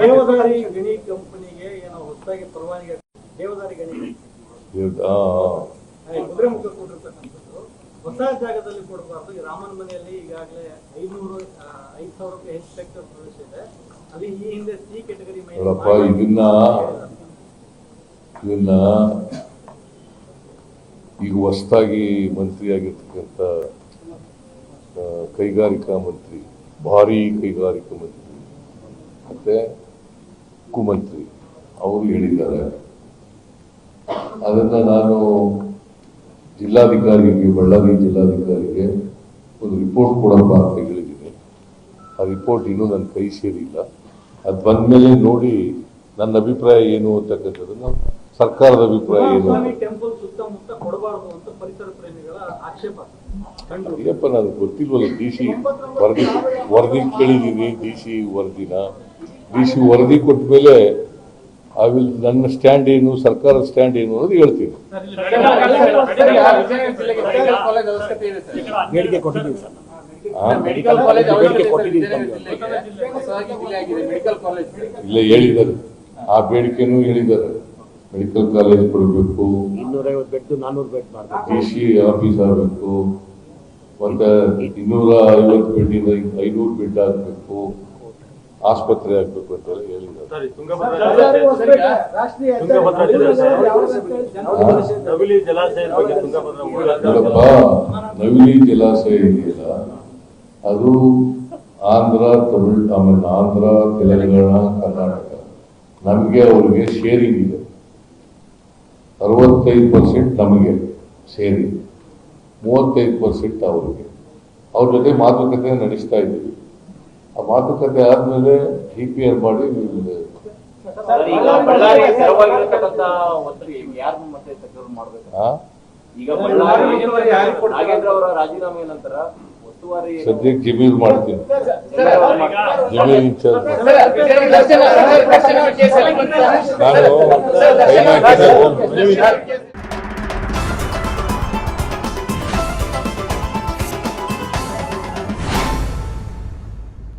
ದೇವದಾರಿ ಗಣಿ ಕಂಪನಿಗೆ ಏನೋ ಹೊಸದಾಗಿ ಪರವಾನಿಗೆ ದೇವದಾರಿ ಗಣಿ ಕುದುರೆಮುಖ ಕೊಟ್ಟಿರ್ತಕ್ಕಂಥದ್ದು. ಹೊಸ ಜಾಗದಲ್ಲಿ ಕೊಡಬಾರ್ದು. ರಾಮನ ಮನೆಯಲ್ಲಿ ಈಗಾಗಲೇ ಐನೂರು ಐದು ಸಾವಿರಕ್ಕೆ ಹೆಚ್ಚು ಸೆಕ್ಟರ್ ಪ್ರವೇಶ ಇದೆ. ಅದು ಈ ಹಿಂದೆ ಸಿ ಕೆಟಗರಿ ಇದನ್ನ ಇದನ್ನ ಈಗ ಹೊಸದಾಗಿ ಮಂತ್ರಿಯಾಗಿರ್ತಕ್ಕಂಥ ಆಗಿರ್ತಕ್ಕಂಥ ಕೈಗಾರಿಕಾ ಮಂತ್ರಿ ಭಾರಿ ಕೈಗಾರಿಕಾ ಮಂತ್ರಿ. ಮತ್ತೆ ಕುಮಂತ್ರಿ ಅವರು ಹೇಳಿದ್ದಾರೆ. ಅದನ್ನ ನಾನು ಜಿಲ್ಲಾಧಿಕಾರಿಗೆ ಬಳ್ಳಾರಿ ಜಿಲ್ಲಾಧಿಕಾರಿಗೆ ಒಂದು ರಿಪೋರ್ಟ್ ಕೊಡಪ್ಪ ಅಂತ ಹೇಳಿದ್ದೀನಿ. ಆ ರಿಪೋರ್ಟ್ ಇನ್ನೂ ನನ್ನ ಕೈ ಸೇರಿಲ್ಲ. ಅದು ಬಂದ್ಮೇಲೆ ನೋಡಿ ನನ್ನ ಅಭಿಪ್ರಾಯ ಏನು ಅಂತಕ್ಕಂಥದ್ದನ್ನು ಸರ್ಕಾರದ ಅಭಿಪ್ರಾಯ ಏನು? ಅಯ್ಯಪ್ಪ ನನಗೆ ಗೊತ್ತಿಲ್ವಲ್ಲ ಡಿ ಸಿ ವರದಿ ವರದಿ ಕೇಳಿದ್ದೀನಿ ಡಿ ಸಿ ವರದಿನ. ಡಿ ಸಿ ವರದಿ ಕೊಟ್ಟ ಮೇಲೆ ಐ ವಿಲ್ ನನ್ನ ಸ್ಟ್ಯಾಂಡ್ ಏನು ಸರ್ಕಾರದ ಸ್ಟ್ಯಾಂಡ್ ಏನು ಅನ್ನೋದು ಹೇಳ್ತೀನಿ ಇಲ್ಲ ಕೊಟ್ಟಿದ್ದೀವಿ ಸರ್. ಮೆಡಿಕಲ್ ಕಾಲೇಜ್ ಬೇಡಿಕೆ ಕೊಟ್ಟಿದ್ದೀವಿ ಹೊಸದಾಗಿ ಜಿಲ್ಲೆ ಆಗಿದೆ. ಮೆಡಿಕಲ್ ಕಾಲೇಜ್ ಇಲ್ಲೇ ಹೇಳಿದ್ದಾರೆ. ಆ ಬೇಡಿಕೆನೂ ಹೇಳಿದ್ದಾರೆ. ಮೆಡಿಕಲ್ ಕಾಲೇಜ್ ಕೊಡಬೇಕು. Bed bed D C office ಆಗಬೇಕು. ಒಂದ ಇನ್ನೂರ ಐವತ್ತು ಇಂದ ಐನೂರು ಬೆಡ್ ಆಗಬೇಕು. ಆಸ್ಪತ್ರೆ ಆಗಬೇಕು ಅಂತ ಹೇಳಿದ್ದಾರೆ ನವಿಲಿ ಜಲಾಶಯ ಇದೆಯಲ್ಲ ಅದು ಆಂಧ್ರ ತಮಿಳ್ ಆಮೇಲೆ ಆಂಧ್ರ ತೆಲಂಗಾಣ ಕರ್ನಾಟಕ. ನಮಗೆ ಅವ್ರಿಗೆ ಶೇರಿಂಗ್ ಇದೆ. ಅರವತ್ತೈದು ಪರ್ಸೆಂಟ್ ನಮಗೆ ಸೇರಿ ಮೂವತ್ತೈದು ಪರ್ಸೆಂಟ್ ಅವ್ರಿಗೆ. ಅವ್ರ ಜೊತೆ ಮಾತುಕತೆ ನಡೆಸ್ತಾ ಇದ್ದೀವಿ. ಆ ಮಾತುಕತೆ ಆದ್ಮೇಲೆ ಡಿ ಪಿ ಆರ್ ಮಾಡಿ ಒತ್ತುವರಿ ಸದ್ಯಕ್ಕೆ ಜಮೀರ್ ಮಾಡ್ತೀನಿ. ಜಮೀರ್ ಇನ್ಚಾರ್ಜ್ ನಾನು ಕೈ ಹಾಕಿದೆ ಹೋಗ್ಬಿಡಿ.